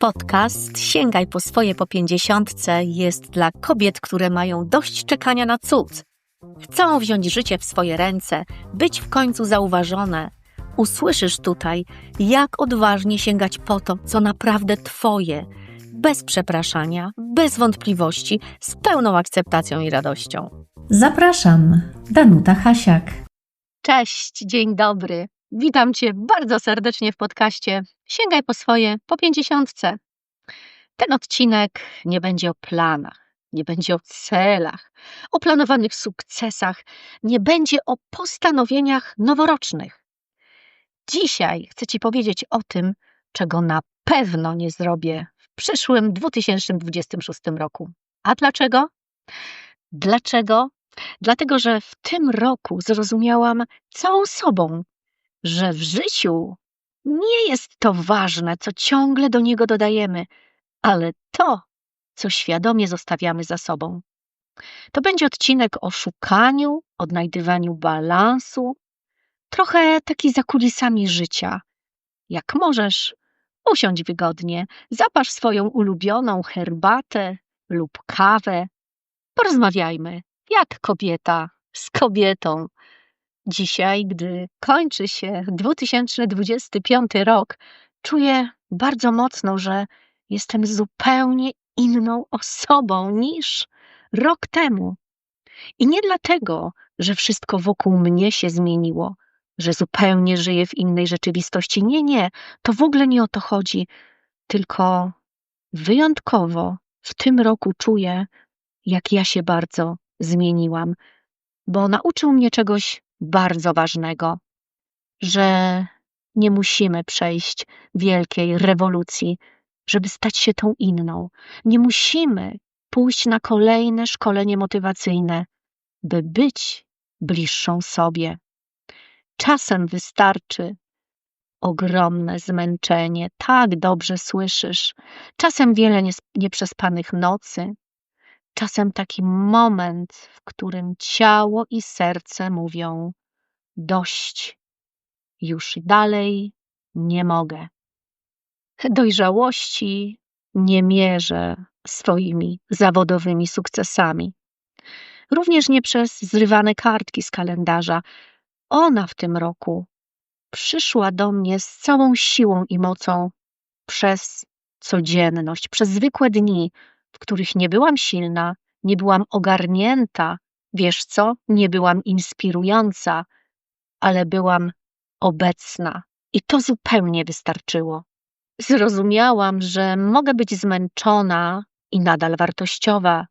Podcast Sięgaj po swoje po pięćdziesiątce jest dla kobiet, które mają dość czekania na cud. Chcą wziąć życie w swoje ręce, być w końcu zauważone. Usłyszysz tutaj, jak odważnie sięgać po to, co naprawdę Twoje, bez przepraszania, bez wątpliwości, z pełną akceptacją i radością. Zapraszam, Danuta Hasiak. Cześć, dzień dobry. Witam Cię bardzo serdecznie w podcaście Sięgaj po swoje po pięćdziesiątce. Ten odcinek nie będzie o planach, nie będzie o celach, o planowanych sukcesach, nie będzie o postanowieniach noworocznych. Dzisiaj chcę Ci powiedzieć o tym, czego na pewno nie zrobię w przyszłym 2026 roku. A dlaczego? Dlaczego? Dlatego, że w tym roku zrozumiałam całą sobą, że w życiu nie jest to ważne, co ciągle do niego dodajemy, ale to, co świadomie zostawiamy za sobą. To będzie odcinek o szukaniu, odnajdywaniu balansu, trochę taki za kulisami życia. Jak możesz, usiądź wygodnie, zapasz swoją ulubioną herbatę lub kawę. Porozmawiajmy, jak kobieta z kobietą. Dzisiaj, gdy kończy się 2025 rok, czuję bardzo mocno, że jestem zupełnie inną osobą niż rok temu. I nie dlatego, że wszystko wokół mnie się zmieniło, że zupełnie żyję w innej rzeczywistości. Nie, nie, to w ogóle nie o to chodzi. Tylko wyjątkowo w tym roku czuję, jak ja się bardzo zmieniłam, bo nauczył mnie czegoś bardzo ważnego, że nie musimy przejść wielkiej rewolucji, żeby stać się tą inną. Nie musimy pójść na kolejne szkolenie motywacyjne, by być bliższą sobie. Czasem wystarczy ogromne zmęczenie, tak dobrze słyszysz, czasem wiele nieprzespanych nocy, czasem taki moment, w którym ciało i serce mówią: Dość, już dalej nie mogę. Dojrzałości nie mierzę swoimi zawodowymi sukcesami. Również nie przez zrywane kartki z kalendarza. Ona w tym roku przyszła do mnie z całą siłą i mocą przez codzienność, przez zwykłe dni, w których nie byłam silna, nie byłam ogarnięta, wiesz co, nie byłam inspirująca, ale byłam obecna i to zupełnie wystarczyło. Zrozumiałam, że mogę być zmęczona i nadal wartościowa,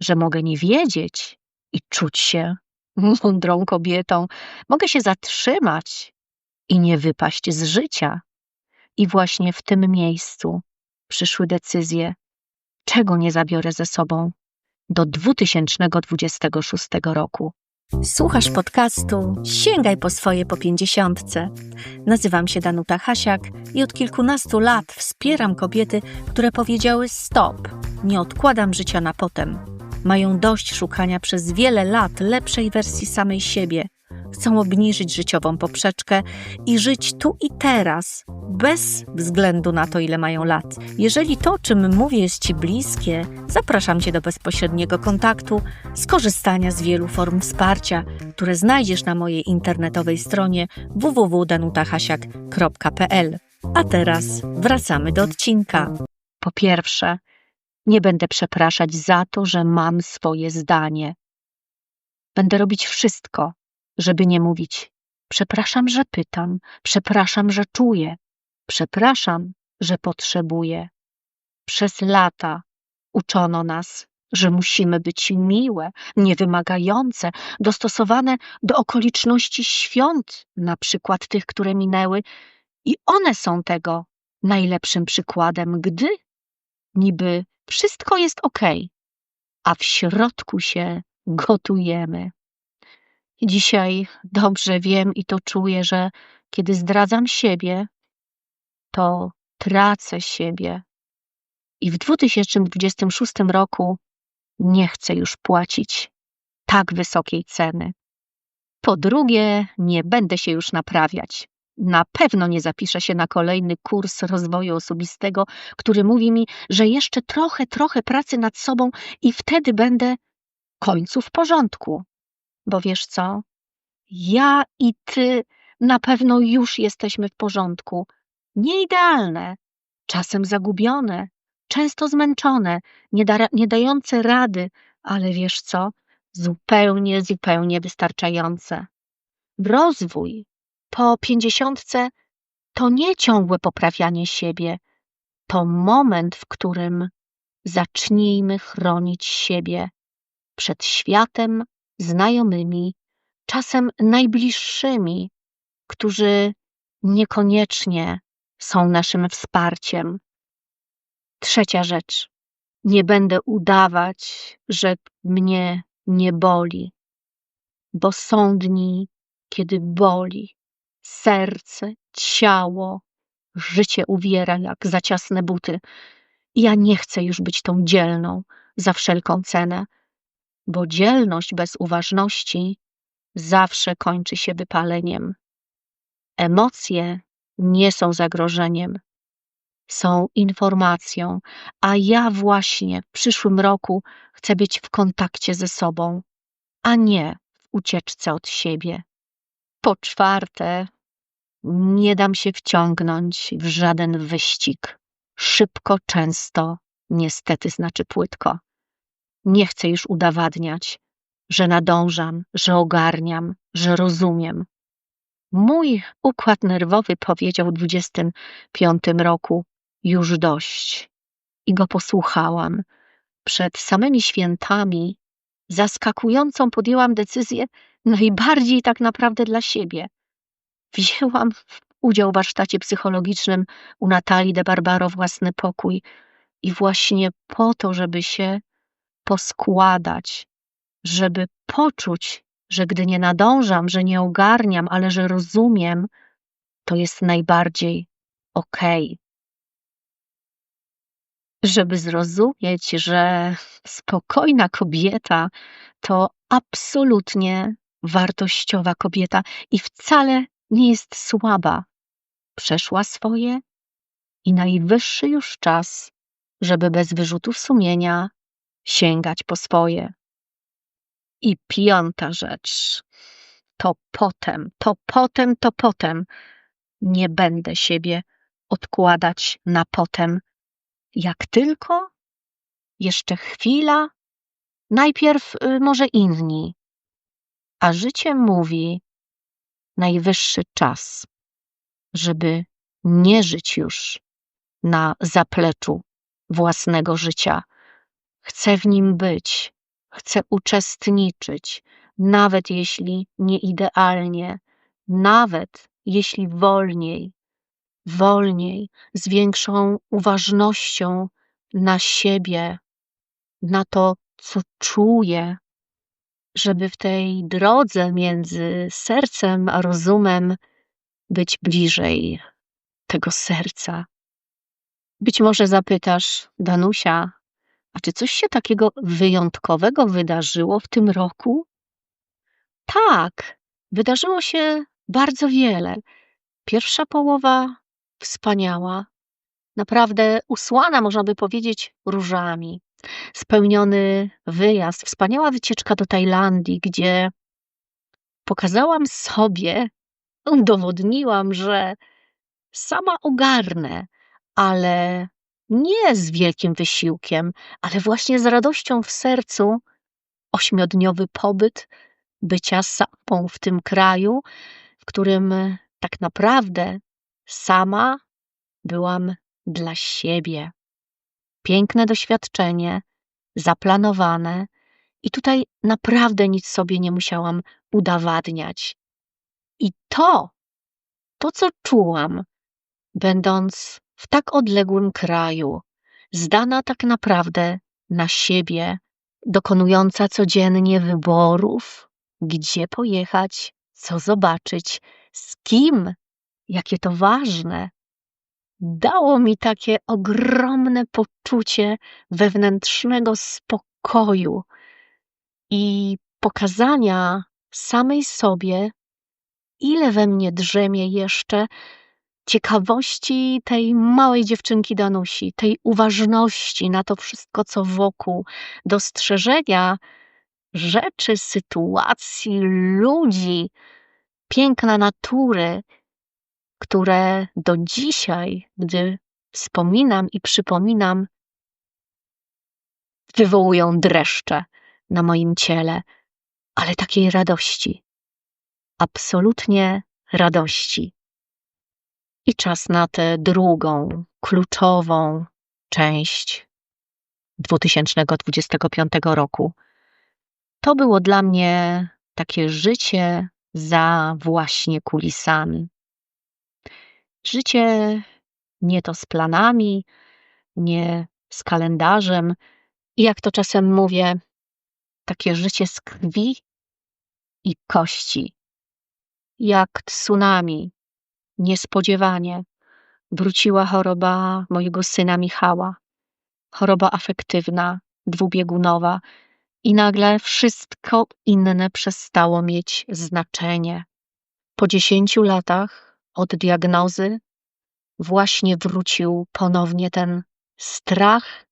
że mogę nie wiedzieć i czuć się mądrą kobietą, mogę się zatrzymać i nie wypaść z życia. I właśnie w tym miejscu przyszły decyzje, czego nie zabiorę ze sobą do 2026 roku. Słuchasz podcastu Sięgaj po swoje po pięćdziesiątce. Nazywam się Danuta Hasiak i od kilkunastu lat wspieram kobiety, które powiedziały stop, nie odkładam życia na potem. Mają dość szukania przez wiele lat lepszej wersji samej siebie – chcą obniżyć życiową poprzeczkę i żyć tu i teraz, bez względu na to, ile mają lat. Jeżeli to, o czym mówię, jest Ci bliskie, zapraszam Cię do bezpośredniego kontaktu, skorzystania z wielu form wsparcia, które znajdziesz na mojej internetowej stronie www.danutahasiak.pl. A teraz wracamy do odcinka. Po pierwsze, nie będę przepraszać za to, że mam swoje zdanie. Będę robić wszystko, żeby nie mówić: Przepraszam, że pytam, przepraszam, że czuję, przepraszam, że potrzebuję. Przez lata uczono nas, że musimy być miłe, niewymagające, dostosowane do okoliczności świąt, na przykład tych, które minęły, i one są tego najlepszym przykładem, gdy niby wszystko jest ok, a w środku się gotujemy. Dzisiaj dobrze wiem i to czuję, że kiedy zdradzam siebie, to tracę siebie. I w 2026 roku nie chcę już płacić tak wysokiej ceny. Po drugie, nie będę się już naprawiać. na pewno nie zapiszę się na kolejny kurs rozwoju osobistego, który mówi mi, że jeszcze trochę, trochę pracy nad sobą i wtedy będę końcu w porządku. Bo wiesz co? Ja i ty na pewno już jesteśmy w porządku. Nie idealne, czasem zagubione, często zmęczone, nie, da, nie dające rady, ale wiesz co? Zupełnie, zupełnie wystarczające. Rozwój po pięćdziesiątce to nie ciągłe poprawianie siebie, to moment, w którym zacznijmy chronić siebie przed światem, znajomymi, czasem najbliższymi, którzy niekoniecznie są naszym wsparciem. Trzecia rzecz. Nie będę udawać, że mnie nie boli, bo są dni, kiedy boli serce, ciało, życie uwiera jak za ciasne buty. Ja nie chcę już być tą dzielną za wszelką cenę, bo dzielność bez uważności zawsze kończy się wypaleniem. Emocje nie są zagrożeniem, są informacją, a ja właśnie w przyszłym roku chcę być w kontakcie ze sobą, a nie w ucieczce od siebie. Po czwarte, nie dam się wciągnąć w żaden wyścig. Szybko, często, niestety znaczy płytko. Nie chcę już udowadniać, że nadążam, że ogarniam, że rozumiem. Mój układ nerwowy powiedział w 25 roku już dość i go posłuchałam. Przed samymi świętami zaskakującą podjęłam decyzję najbardziej tak naprawdę dla siebie. Wzięłam udział w warsztacie psychologicznym u Natalii de Barbaro Własny Pokój i właśnie po to, żeby się poskładać, żeby poczuć, że gdy nie nadążam, że nie ogarniam, ale że rozumiem, to jest najbardziej okej. Okay. Żeby zrozumieć, że spokojna kobieta to absolutnie wartościowa kobieta i wcale nie jest słaba. Przeszła swoje i najwyższy już czas, żeby bez wyrzutów sumienia sięgać po swoje. I piąta rzecz. To potem, to potem, to potem. Nie będę siebie odkładać na potem. Jak tylko, jeszcze chwila, najpierw y, może inni. A życie mówi, najwyższy czas, żeby nie żyć już na zapleczu własnego życia. Chcę w nim być, chcę uczestniczyć, nawet jeśli nie idealnie, nawet jeśli wolniej, wolniej, z większą uważnością na siebie, na to, co czuję, żeby w tej drodze między sercem a rozumem być bliżej tego serca. Być może zapytasz, Danusia, a czy coś się takiego wyjątkowego wydarzyło w tym roku? Tak, wydarzyło się bardzo wiele. Pierwsza połowa wspaniała, naprawdę usłana, można by powiedzieć, różami. Spełniony wyjazd, wspaniała wycieczka do Tajlandii, gdzie pokazałam sobie, udowodniłam, że sama ogarnę, ale nie z wielkim wysiłkiem, ale właśnie z radością w sercu ośmiodniowy pobyt bycia samą w tym kraju, w którym tak naprawdę sama byłam dla siebie. Piękne doświadczenie, zaplanowane, i tutaj naprawdę nic sobie nie musiałam udowadniać. I to, to co czułam, będąc w tak odległym kraju, zdana tak naprawdę na siebie, dokonująca codziennie wyborów, gdzie pojechać, co zobaczyć, z kim, jakie to ważne, dało mi takie ogromne poczucie wewnętrznego spokoju i pokazania samej sobie, ile we mnie drzemie jeszcze ciekawości tej małej dziewczynki Danusi, tej uważności na to wszystko, co wokół, dostrzeżenia rzeczy, sytuacji, ludzi, piękna natury, które do dzisiaj, gdy wspominam i przypominam, wywołują dreszcze na moim ciele, ale takiej radości, absolutnie radości. I czas na tę drugą, kluczową część 2025 roku. To było dla mnie takie życie za właśnie kulisami. Życie nie to z planami, nie z kalendarzem, i jak to czasem mówię, takie życie z krwi i kości. Jak tsunami, niespodziewanie wróciła choroba mojego syna Michała. Choroba afektywna, dwubiegunowa, i nagle wszystko inne przestało mieć znaczenie. Po dziesięciu latach od diagnozy właśnie wrócił ponownie ten strach,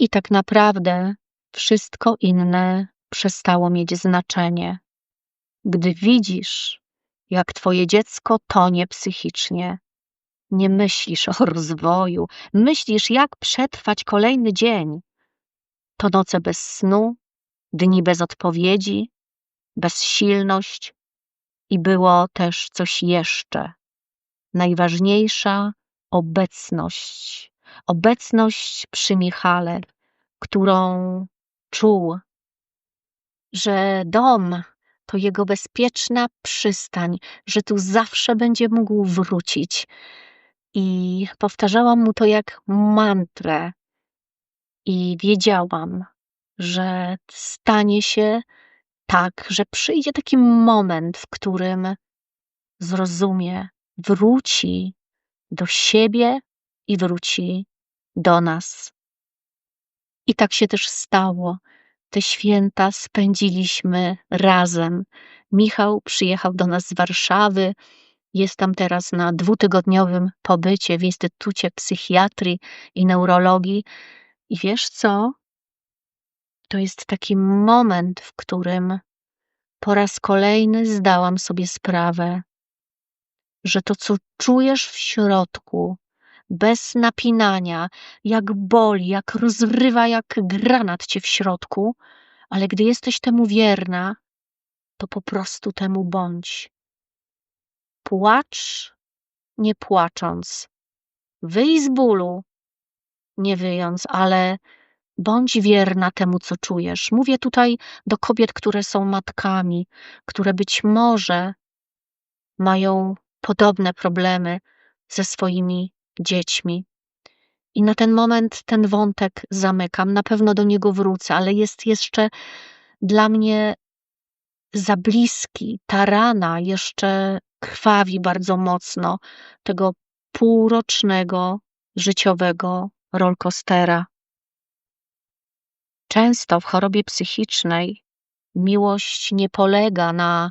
i tak naprawdę wszystko inne przestało mieć znaczenie. Gdy widzisz, jak twoje dziecko tonie psychicznie, nie myślisz o rozwoju, myślisz, jak przetrwać kolejny dzień. To noce bez snu, dni bez odpowiedzi, bezsilność i było też coś jeszcze. Najważniejsza obecność. Obecność przy Michale, którą czuł, że dom to jego bezpieczna przystań, że tu zawsze będzie mógł wrócić. I powtarzałam mu to jak mantrę. I wiedziałam, że stanie się tak, że przyjdzie taki moment, w którym zrozumie, wróci do siebie i wróci do nas. I tak się też stało. Te święta spędziliśmy razem. Michał przyjechał do nas z Warszawy. Jest tam teraz na dwutygodniowym pobycie w Instytucie Psychiatrii i Neurologii. I wiesz co? To jest taki moment, w którym po raz kolejny zdałam sobie sprawę, że to, co czujesz w środku, bez napinania, jak boli, jak rozrywa, jak granat cię w środku, ale gdy jesteś temu wierna, to po prostu temu bądź. Płacz, nie płacząc. Wyj z bólu, nie wyjąc, ale bądź wierna temu, co czujesz. Mówię tutaj do kobiet, które są matkami, które być może mają podobne problemy ze swoimi dziećmi. I na ten moment ten wątek zamykam. Na pewno do niego wrócę, ale jest jeszcze dla mnie za bliski. Ta rana jeszcze krwawi bardzo mocno tego półrocznego życiowego rolkostera. Często w chorobie psychicznej miłość nie polega na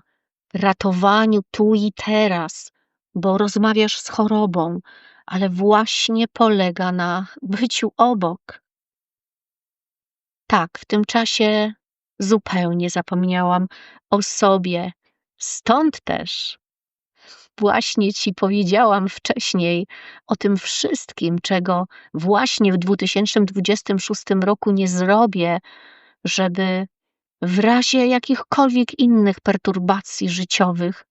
ratowaniu tu i teraz, bo rozmawiasz z chorobą, ale właśnie polega na byciu obok. Tak, w tym czasie zupełnie zapomniałam o sobie. Stąd też właśnie ci powiedziałam wcześniej o tym wszystkim, czego właśnie w 2026 roku nie zrobię, żeby w razie jakichkolwiek innych perturbacji życiowych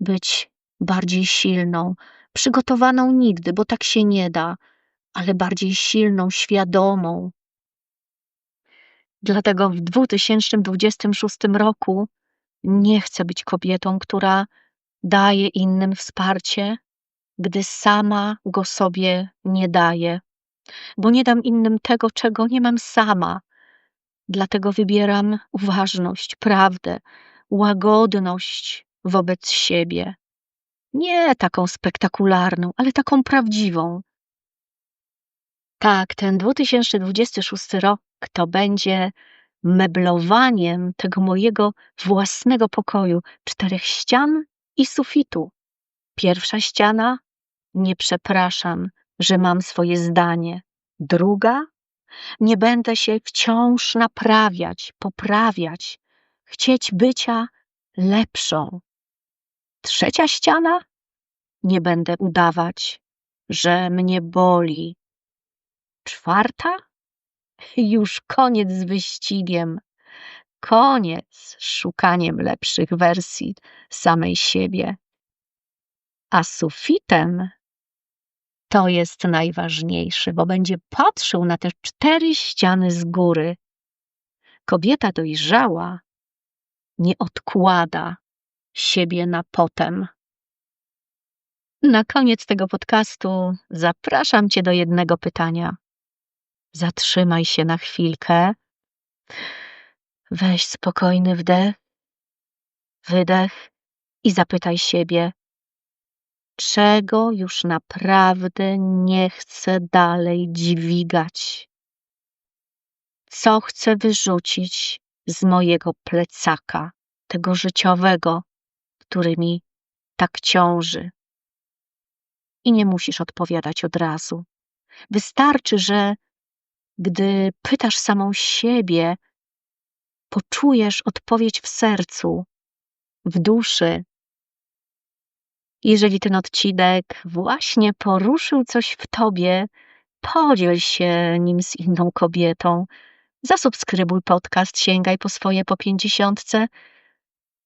być bardziej silną, przygotowaną nigdy, bo tak się nie da, ale bardziej silną, świadomą. Dlatego w 2026 roku nie chcę być kobietą, która daje innym wsparcie, gdy sama go sobie nie daje, bo nie dam innym tego, czego nie mam sama. Dlatego wybieram uważność, prawdę, łagodność wobec siebie. Nie taką spektakularną, ale taką prawdziwą. Tak, ten 2026 rok to będzie meblowaniem tego mojego własnego pokoju. Czterech ścian i sufitu. Pierwsza ściana nie przepraszam, że mam swoje zdanie. Druga nie będę się wciąż naprawiać, poprawiać, chcieć bycia lepszą. Trzecia ściana nie będę udawać, że mnie boli. Czwarta już koniec z wyścigiem, koniec z szukaniem lepszych wersji samej siebie. A sufitem to jest najważniejszy, bo będzie patrzył na te cztery ściany z góry. Kobieta dojrzała nie odkłada siebie na potem. Na koniec tego podcastu zapraszam Cię do jednego pytania. Zatrzymaj się na chwilkę. Weź spokojny wdech, wydech i zapytaj siebie, czego już naprawdę nie chcę dalej dźwigać. Co chcę wyrzucić z mojego plecaka, tego życiowego, który mi tak ciąży. I nie musisz odpowiadać od razu. Wystarczy, że gdy pytasz samą siebie, poczujesz odpowiedź w sercu, w duszy. Jeżeli ten odcinek właśnie poruszył coś w tobie, podziel się nim z inną kobietą. Zasubskrybuj podcast, sięgaj po swoje po pięćdziesiątce,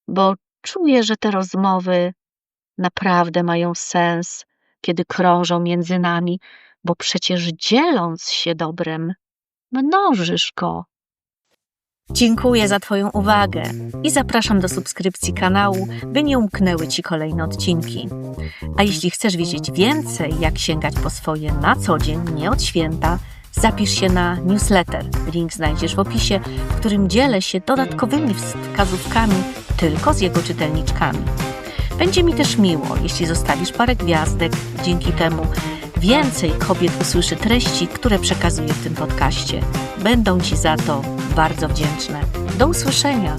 bo czuję, że te rozmowy naprawdę mają sens, kiedy krążą między nami, bo przecież dzieląc się dobrem, mnożysz go. Dziękuję za Twoją uwagę i zapraszam do subskrypcji kanału, by nie umknęły Ci kolejne odcinki. A jeśli chcesz wiedzieć więcej, jak sięgać po swoje na co dzień, nie od święta, zapisz się na newsletter. Link znajdziesz w opisie, w którym dzielę się dodatkowymi wskazówkami tylko z jego czytelniczkami. Będzie mi też miło, jeśli zostawisz parę gwiazdek. Dzięki temu więcej kobiet usłyszy treści, które przekazuję w tym podcaście. Będą Ci za to bardzo wdzięczne. Do usłyszenia!